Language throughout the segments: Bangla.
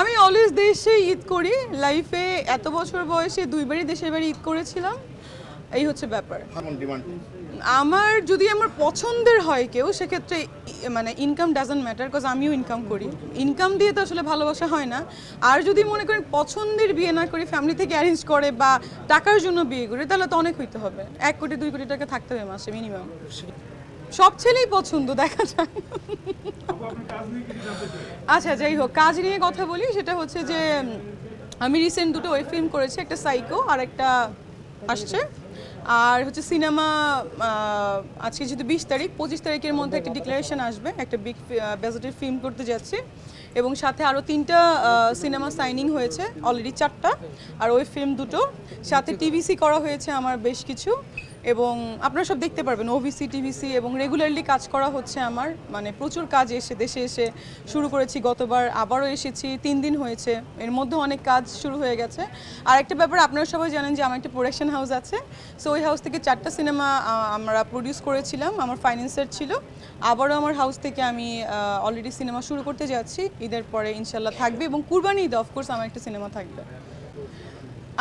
আমি অলওয়েজ দেশে ঈদ করি। লাইফে এত বছর বয়সে দুইবারই দেশের বাড়ি ঈদ করেছিলাম। এই হচ্ছে ব্যাপার। আমার যদি আমার পছন্দের হয় কেউ সেক্ষেত্রে মানে ইনকাম ডাজন্ট ম্যাটার কজ আমিও ইনকাম করি। ইনকাম দিয়ে তো আসলে ভালোবাসা হয় না। আর যদি মনে করেন পছন্দের বিয়ে না করি ফ্যামিলি থেকে অ্যারেঞ্জ করে বা টাকার জন্য বিয়ে করে তাহলে তো অনেক হইতে হবে। এক কোটি দুই কোটি টাকা থাকতে হবে মাসে মিনিমাম সব ছেলেই পছন্দ, দেখা যায় আচ্ছা যাই হোক, কাজ নিয়ে কথা বলি, সেটা হচ্ছে যে, আমি রিসেন্ট দুটো ওয়েব ফিল্ম করেছি, একটা সাইকো আর একটা আসছে। আর হচ্ছে সিনেমা আজকে যেহেতু বিশ তারিখ, পঁচিশ তারিখের মধ্যে একটা ডিক্লারেশন আসবে, একটা বিগ বাজেটের ফিল্ম করতে যাচ্ছি। এবং সাথে আরও তিনটা সিনেমা সাইনিং হয়েছে অলরেডি চারটা, আর ওই ফিল্ম দুটো। সাথে টিভিসি করা হয়েছে আমার বেশ কিছু। এবং আপনারা সব দেখতে পারবেন ওভিসি টিভিসি এবং রেগুলারলি কাজ করা হচ্ছে আমার। মানে প্রচুর কাজ এসে, দেশে এসে শুরু করেছি, গতবার আবারও এসেছি, তিন দিন হয়েছে, এর মধ্যে অনেক কাজ শুরু হয়ে গেছে। আর একটা ব্যাপার, আপনারা সবাই জানেন যে আমার একটা প্রোডাকশন হাউস আছে সো ওই হাউস থেকে চারটা সিনেমা আমরা প্রডিউস করেছিলাম, আমার ফাইন্যান্সের ছিল। আবারও আমার হাউস থেকে আমি অলরেডি সিনেমা শুরু করতে যাচ্ছি, ঈদের পরে ইনশাল্লাহ থাকবে এবং কুরবানি ঈদে অফকোর্স আমার একটা সিনেমা থাকবে।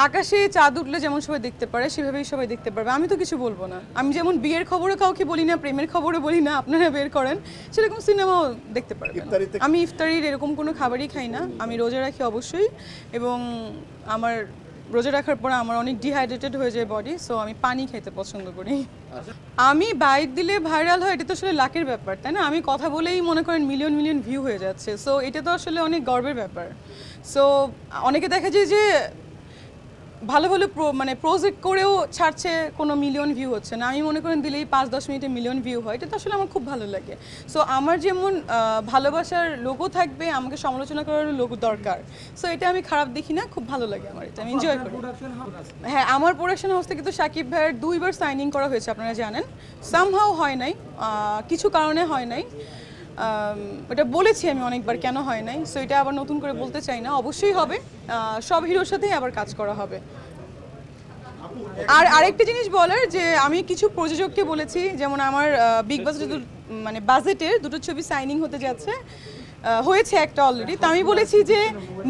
আকাশে চাঁদ উঠলে যেমন সবাই দেখতে পারে সেভাবেই সবাই দেখতে পারবে। আমি তো কিছু বলব না। আমি যেমন বিয়ের খবরও কাউকে বলি না প্রেমের খবরও বলি না আপনারা বের করেন সেরকম সিনেমাও দেখতে পারবেন আমি ইফতারির এরকম কোনো খাবারই খাই না। আমি রোজা রাখি অবশ্যই এবং আমার রোজা রাখার পর আমার অনেক ডিহাইড্রেটেড হয়ে যায় বডি সো আমি পানি খেতে পছন্দ করি। আমি বাইক দিলে ভাইরাল হয় এটা তো আসলে লাকের ব্যাপার তাই না? আমি কথা বলেই মনে করেন মিলিয়ন মিলিয়ন ভিউ হয়ে যাচ্ছে সো এটা তো আসলে অনেক গর্বের ব্যাপার। সো অনেকে দেখা যায় যে ভালো ভালো প্রো মানে প্রজেক্ট করেও ছাড়ছে কোনো মিলিয়ন ভিউ হচ্ছে না। আমি মনে করেন দিলেই পাঁচ দশ মিনিটে মিলিয়ন ভিউ হয়। এটা তো আসলে আমার খুব ভালো লাগে। সো আমার যেমন ভালোবাসার লোগো থাকবে আমাকে সমালোচনা করার লোগো দরকার। সো এটা আমি খারাপ দেখি না খুব ভালো লাগে আমার এটা আমি এনজয় করি। হ্যাঁ আমার প্রোডাকশন হাউস থেকে তো সাকিব ভাইয়ের দুইবার সাইনিং করা হয়েছে আপনারা জানেন। সামহাও হয় নাই কিছু কারণে হয় নাই। এটা বলেছি আমি অনেকবার কেন হয় নাই সো এটা আবার নতুন করে বলতে চাই না, অবশ্যই হবে। সব হিরোর সাথেই আবার কাজ করা হবে। আর আরেকটা জিনিস বলার, যে আমি কিছু প্রযোজককে বলেছি, যেমন আমার বিগ বাজেটের মানে বাজেটের দুটো ছবি সাইনিং হতে যাচ্ছে। হয়েছে একটা অলরেডি তো আমি বলেছি যে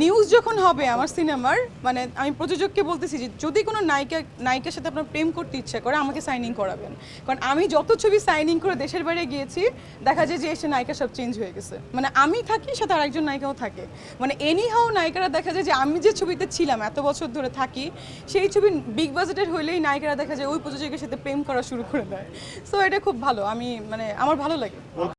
নিউজ যখন হবে আমার সিনেমার মানে আমি প্রযোজককে বলতেছি যে, যদি কোনো নায়িকা, নায়িকার সাথে আপনার প্রেম করতে ইচ্ছা করে, আমাকে সাইনিং করাবেন। কারণ আমি যত ছবি সাইনিং করে দেশের বাইরে গিয়েছি, দেখা যায় যে, এসে নায়িকা সব চেঞ্জ হয়ে গেছে। মানে আমি থাকি, সাথে আরেকজন নায়িকাও থাকে। মানে এনি হাও নায়িকারা দেখা যায় যে, আমি যে ছবিতে ছিলাম, এত বছর ধরে থাকি, সেই ছবি বিগ বাজেটের হইলেই নায়িকারা দেখা যায় ওই প্রযোজকের সাথে প্রেম করা শুরু করে দেয়। সো এটা খুব ভালো। আমি মানে আমার ভালো লাগে।